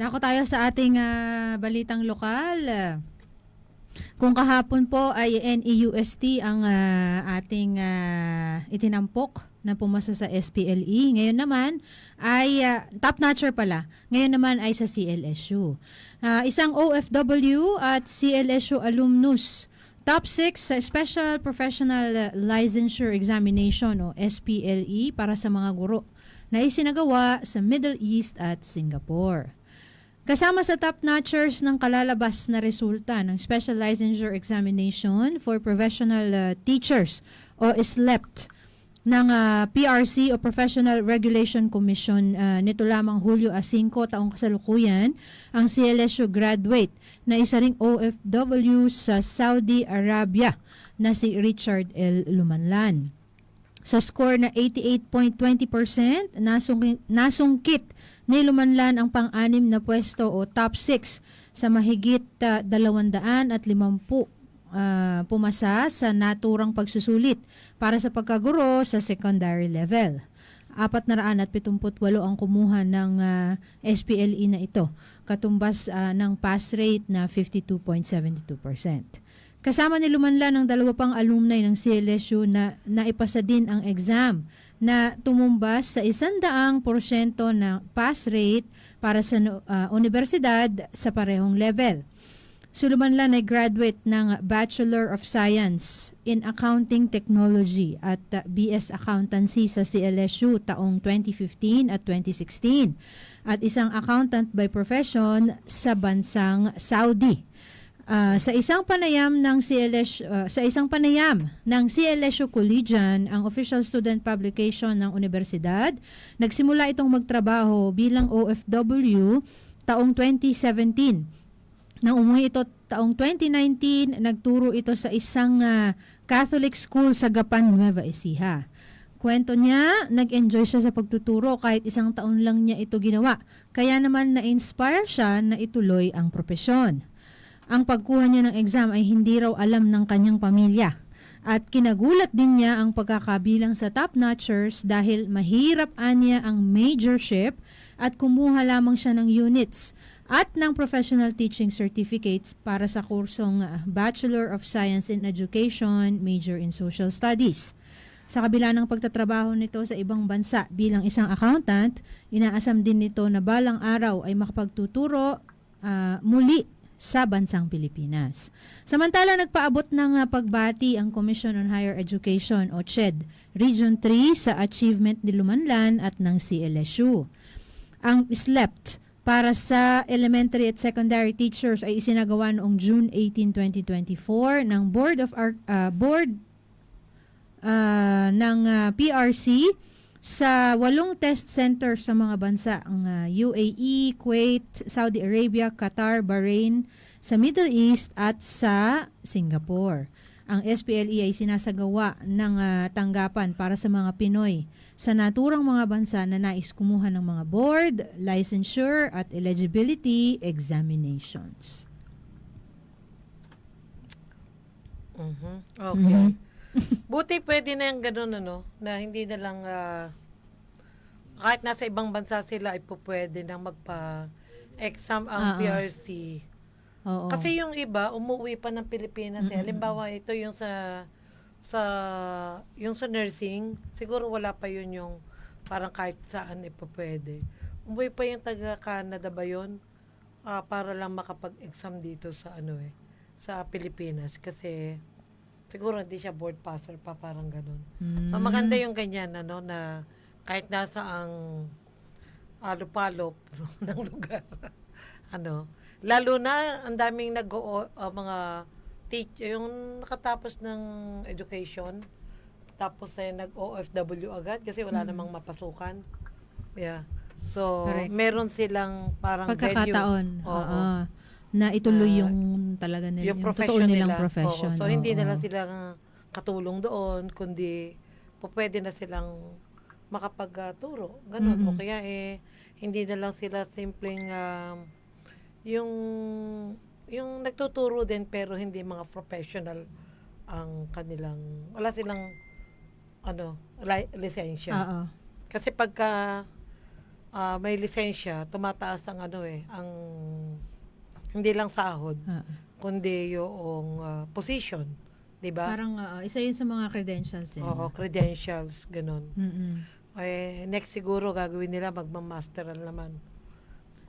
Dako tayo sa ating ah, balitang lokal. Kung kahapon po ay NEUST ang ah, ating ah, itinampok na pumasa sa SPLE. Ngayon naman ay ah, top notcher pala. Ngayon naman ay sa CLSU. Ah, isang OFW at CLSU alumnus Top 6 sa Special Professional Licensure Examination o SPLE para sa mga guro na isinagawa sa Middle East at Singapore. Kasama sa top notchers ng kalalabas na resulta ng Special Licensure Examination for Professional uh, Teachers o SLEPT ng uh, PRC o Professional Regulation Commission uh, nito lamang Hulyo a 5 taong kasalukuyan ang CLSU graduate na isa ring OFW sa Saudi Arabia na si Richard L. Lumanlan. Sa score na 88.20%, nasungkit, nasungkit ni Lumanlan ang pang-anim na pwesto o top 6 sa mahigit uh, 250 uh, pumasa sa naturang pagsusulit para sa pagkaguro sa secondary level. 478 ang kumuha ng uh, SPLE na ito, katumbas uh, ng pass rate na 52.72%. Kasama ni Lumanlan ang dalawa pang alumni ng CLSU na naipasa din ang exam na tumumbas sa isandaang porsyento na pass rate para sa uh, universidad sa parehong level. Sulumanlan ay graduate ng Bachelor of Science in Accounting Technology at uh, BS Accountancy sa CLSU taong 2015 at 2016 at isang accountant by profession sa bansang Saudi. Uh, sa isang panayam ng CLS uh, sa isang panayam ng CLSU Collegian, ang official student publication ng universidad, nagsimula itong magtrabaho bilang OFW taong 2017 nang umuwi ito taong 2019, nagturo ito sa isang uh, Catholic school sa Gapan, Nueva Ecija. Kwento niya, nag-enjoy siya sa pagtuturo kahit isang taon lang niya ito ginawa. Kaya naman na-inspire siya na ituloy ang propesyon. Ang pagkuha niya ng exam ay hindi raw alam ng kanyang pamilya. At kinagulat din niya ang pagkakabilang sa top notchers dahil mahirap anya ang majorship at kumuha lamang siya ng units at ng professional teaching certificates para sa kursong uh, Bachelor of Science in Education, major in Social Studies. Sa kabila ng pagtatrabaho nito sa ibang bansa bilang isang accountant, inaasam din nito na balang araw ay makapagtuturo uh, muli sa bansang Pilipinas. Samantala, nagpaabot ng uh, pagbati ang Commission on Higher Education o CHED Region 3 sa achievement ni Lumanlan at ng CLSU. Ang SLEPT para sa elementary at secondary teachers ay isinagawa noong June 18, 2024 ng Board of uh, Board uh, ng uh, PRC sa walong test center sa mga bansa ang uh, UAE, Kuwait, Saudi Arabia, Qatar, Bahrain, sa Middle East at sa Singapore. Ang SPLE ay sinasagawa ng uh, tanggapan para sa mga Pinoy sa naturang mga bansa na nais kumuha ng mga board, licensure at eligibility examinations. Mhm. Okay. Mhm. Buti pwede na yung ganun, ano, na hindi na lang, ah, kahit nasa ibang bansa sila, ay pwede na magpa-exam ang Oo. PRC. Oo. Kasi yung iba, umuwi pa ng Pilipinas. Eh. Mm-mm. Halimbawa, ito yung sa sa yung sa nursing, siguro wala pa yun yung parang kahit saan eh pa pwede. Umuwi pa yung taga Canada ba yun? Ah, para lang makapag-exam dito sa ano eh, sa Pilipinas kasi siguro hindi siya board passer pa parang ganun. So Mm. maganda yung ganyan ano na kahit nasa ang alupalop ng lugar. ano, lalo na ang daming nag mga teach yung nakatapos ng education tapos eh nag OFW agad kasi wala Mm. namang mapasukan. Yeah. So, Correct. meron silang parang pagkakataon. venue. Oo. Oo. Na ituloy yung talaga nila, yung yung, totoo nilang nila. profession. Oo. So, hindi na Oo. lang silang katulong doon, kundi po pwede na silang makapagturo. Ganun. Mm-mm. O kaya eh, hindi na lang sila simpleng um, yung yung nagtuturo din pero hindi mga professional ang kanilang wala silang ano li- lisensya. Oo. Kasi pagka ah, may lisensya, tumataas ang ano eh, ang hindi lang sahod, Ah, kundi yung ah, position, 'di ba? parang oo, isa yun sa mga credentials eh. Oo, credentials, ganun. Mm-mm. Eh, next siguro gagawin nila magmamasteral naman.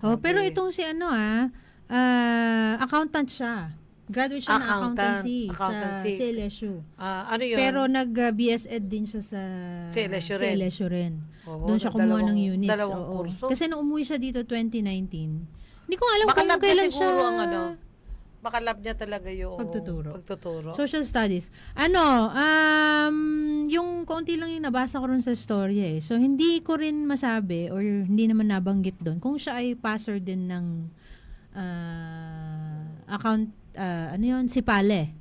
Oh, pero Okay. itong si ano ah, ah, accountant siya. Graduate siya ng Accountant, accountancy, accountancy. sa sa LSU. Ah, ano yun? Pero nag-BS Ed din siya sa Sa LSU sa rin. LSU rin. Oo, Doon siya kumuha dalawang- ng units. Dalawang oo. kurso. Kasi nung umuwi siya dito 2019, hindi ko alam Baka kung lab niya kailan siya siguro ang ano, baka lab niya talaga yung Pagtuturo. pagtuturo. Social studies. Ano, um, yung kaunti lang yung nabasa ko rin sa story eh. So, hindi ko rin masabi or hindi naman nabanggit doon kung siya ay passer din ng ah, account, ah, ano yun, Sipale.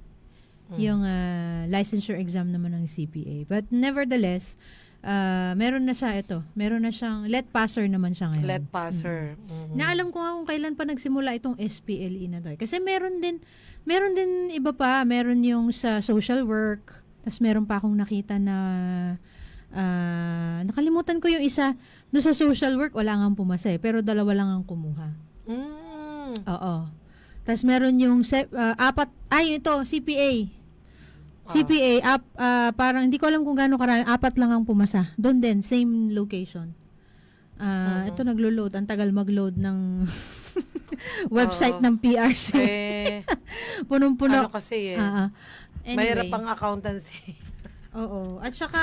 Mm. Yung ah, licensure exam naman ng CPA. But nevertheless, ah, meron na siya ito. Meron na siyang, let passer naman siya ngayon. Let passer. Mhm. Na alam ko nga kung kailan pa nagsimula itong SPLE na to. Kasi meron din, meron din iba pa. Meron yung sa social work. Tapos meron pa akong nakita na, ah, nakalimutan ko yung isa. Doon sa social work, wala nga pumasa eh. Pero dalawa lang ang kumuha. Mm. Oo. Tapos meron yung ah, apat, ay ito, CPA. Ah. CPA, ap, ah, parang hindi ko alam kung gaano karami, apat lang ang pumasa. Doon din, same location. Ah, Mhm. ito naglo-load, ang tagal mag-load ng website Oo. ng PRC. Eh, Punong-puno. ano kasi eh. Ah, ah. Mahirap Anyway, ang accountancy. oo. At saka,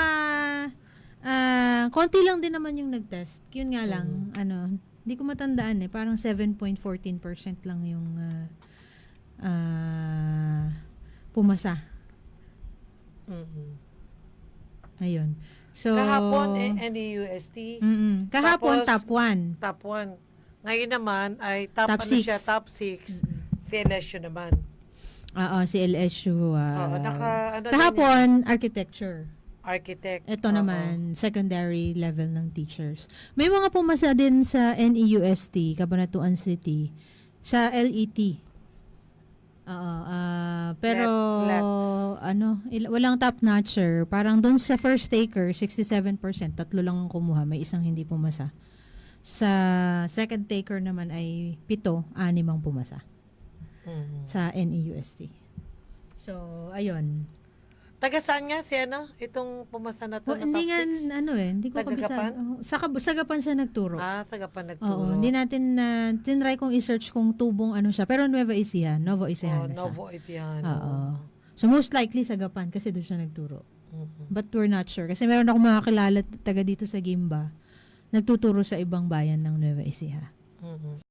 ah, konti lang din naman yung nag-test. Yun nga lang, Mhm. ano, hindi ko matandaan eh. Parang 7.14% lang yung ah, ah, pumasa. Mhm. Ayun. So, Kahapon, eh, NEUST, mm Kahapon, Tapos, top 1. top 1. Ngayon naman, ay top, Top ano six. siya, top 6. Si LSU naman. Oo, si LSU. ah, Oo, naka, ano kahapon, architecture. architect. Ito Oo. naman, secondary level ng teachers. May mga pumasa din sa NEUST, Cabanatuan City, sa LET. Oo, ah, pero Let- let's- ano, il- walang top notcher. Parang doon sa first taker, 67%, tatlo lang ang kumuha, may isang hindi pumasa. Sa second taker naman ay pito, anim ang pumasa Mhm. sa NEUST. So, ayun. Taga saan nga si ano? Itong pumasa na to Oh, na hindi nga, 6? ano eh, hindi ko. Gapan? Oh, sa, sa Gapan siya nagturo. Ah, sa Gapan nagturo. Oo, hindi natin na tinry kong i-search kung tubong ano siya. Pero Nueva Ecija, Novo Ecija Oh, na siya. Novo Ecija. Oo. So most likely sa Gapan kasi doon siya nagturo. Mhm. But we're not sure. Kasi meron ako mga kilala taga dito sa Gimba. Nagtuturo sa ibang bayan ng Nueva Ecija. Mhm.